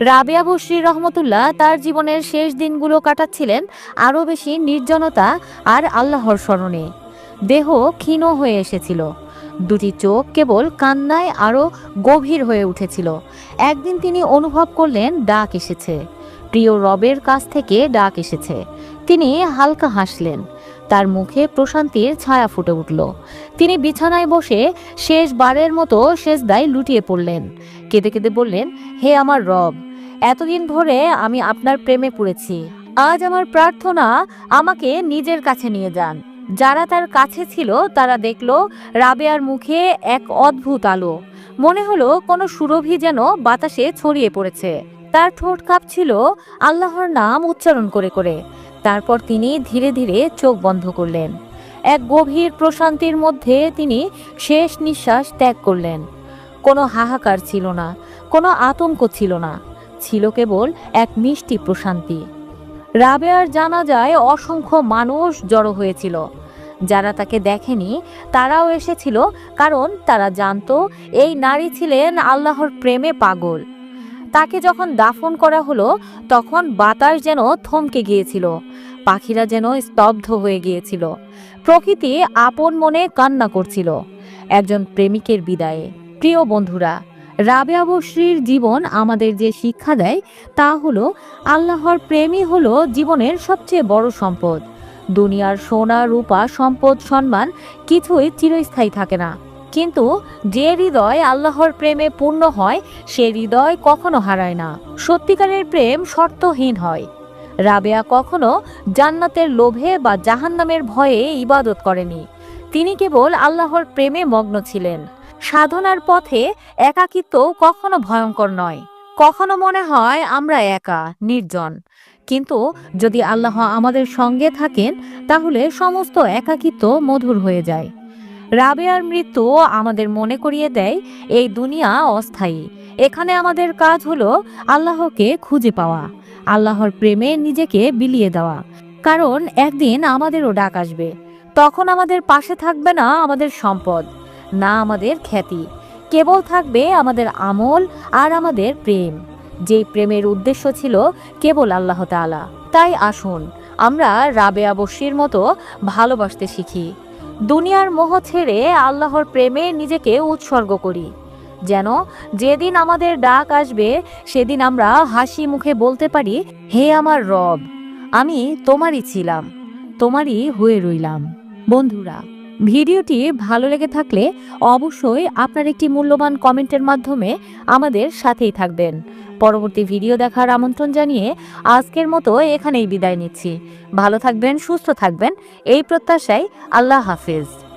রাবেয়া বসরি রহমতুল্লাহ তার জীবনের শেষ দিনগুলো কাটাচ্ছিলেন আরও বেশি নির্জনতা আর আল্লাহর স্মরণে। দেহ ক্ষীণ হয়ে এসেছিল। দুটি চোখ কেবল কান্নায় আরও গভীর হয়ে উঠেছিল। একদিন তিনি অনুভব করলেন ডাক এসেছে। প্রিয় রবের কাছ থেকে ডাক এসেছে। তিনি হালকা হাসলেন। তার মুখে প্রশান্তির ছায়া ফুটে উঠল। তিনি বিছানায় বসে শেষবারের মতো শেষদায় লুটিয়ে পড়লেন। কেঁদে কেঁদে বললেন, হে আমার রব এতদিন ধরে আমি আপনার প্রেমে পড়েছি। আজ আমার প্রার্থনা আমাকে নিজের কাছে নিয়ে যান। যারা তার কাছে ছিল, তারা দেখল রাবেয়ার মুখে এক অদ্ভুত আলো। মনে হলো কোনো সুরভি যেন বাতাসে ছড়িয়ে পড়েছে। তার ঠোঁট কাঁপছিল আল্লাহর নাম উচ্চারণ করে করে। তারপর তিনি ধীরে ধীরে চোখ বন্ধ করলেন। এক গভীর প্রশান্তির মধ্যে তিনি শেষ নিঃশ্বাস ত্যাগ করলেন। কোনো হাহাকার ছিল না, কোনো আতঙ্ক ছিল না। ছিল কেবল এক মিষ্টি প্রশান্তি। রাবেয়ার জানা যায় অসংখ্য মানুষ জড়ো হয়েছিল। যারা তাকে দেখেনি, তারাও এসেছিল কারণ তারা জানতো এই নারী ছিলেন আল্লাহর প্রেমে পাগল। তাকে যখন দাফন করা হলো, তখন বাতাস যেন থমকে গিয়েছিল, পাখিরা যেন স্তব্ধ হয়ে গিয়েছিল, প্রকৃতি আপন মনে কান্না করছিল। একজন প্রেমিকের বিদায়ে। প্রিয় বন্ধুরা রাবেয়া বশ্রীর জীবন আমাদের যে শিক্ষা দেয়, তা হলো আল্লাহর প্রেমই হলো জীবনের সবচেয়ে বড় সম্পদ। দুনিয়ার সোনা, রূপা, সম্পদ, সম্মান কিছুই চিরস্থায়ী থাকে না। কিন্তু যে হৃদয় আল্লাহর প্রেমে পূর্ণ হয়, সে হৃদয় কখনো হারায় না। সত্যিকারের প্রেম শর্তহীন হয়। রাবেয়া কখনো জান্নাতের লোভে বা জাহান্নামের ভয়ে ইবাদত করেনি। তিনি কেবল আল্লাহর প্রেমে মগ্ন ছিলেন। সাধনার পথে একাকিত্ব কখনো ভয়ঙ্কর নয়। কখনো মনে হয় আমরা একা, নির্জন। কিন্তু যদি আল্লাহ আমাদের সঙ্গে থাকেন, তাহলে সমস্ত একাকিত্ব মধুর হয়ে যায়। রাবেয়ার মৃত্যু আমাদের মনে করিয়ে দেয়, এই দুনিয়া অস্থায়ী। এখানে আমাদের কাজ হলো আল্লাহকে খুঁজে পাওয়া, আল্লাহর প্রেমে নিজেকে বিলিয়ে দেওয়া। কারণ একদিন আমাদেরও ডাক আসবে, তখন আমাদের পাশে থাকবে না আমাদের সম্পদ। না আমাদের খ্যাতি। কেবল থাকবে আমাদের আমল আর আমাদের প্রেম। যেই প্রেমের উদ্দেশ্য ছিল কেবল আল্লাহ তাআলা। তাই আসুন, আমরা রাবেয়া বসির মতো ভালোবাসতে শিখি। দুনিয়ার মোহ ছেড়ে আল্লাহর প্রেমে নিজেকে উৎসর্গ করি। যেন যেদিন আমাদের ডাক আসবে, সেদিন আমরা হাসি মুখে বলতে পারি, হে আমার রব, আমি তোমারই ছিলাম, তোমারই হয়ে রইলাম। বন্ধুরা ভিডিওটি ভালো লেগে থাকলে অবশ্যই আপনার একটি মূল্যবান কমেন্টের মাধ্যমে আমাদের সাথেই থাকবেন। পরবর্তী ভিডিও দেখার আমন্ত্রণ জানিয়ে আজকের মতো এখানেই বিদায় নিচ্ছি। ভালো থাকবেন, সুস্থ থাকবেন। এই প্রত্যাশায় আল্লাহ হাফিজ।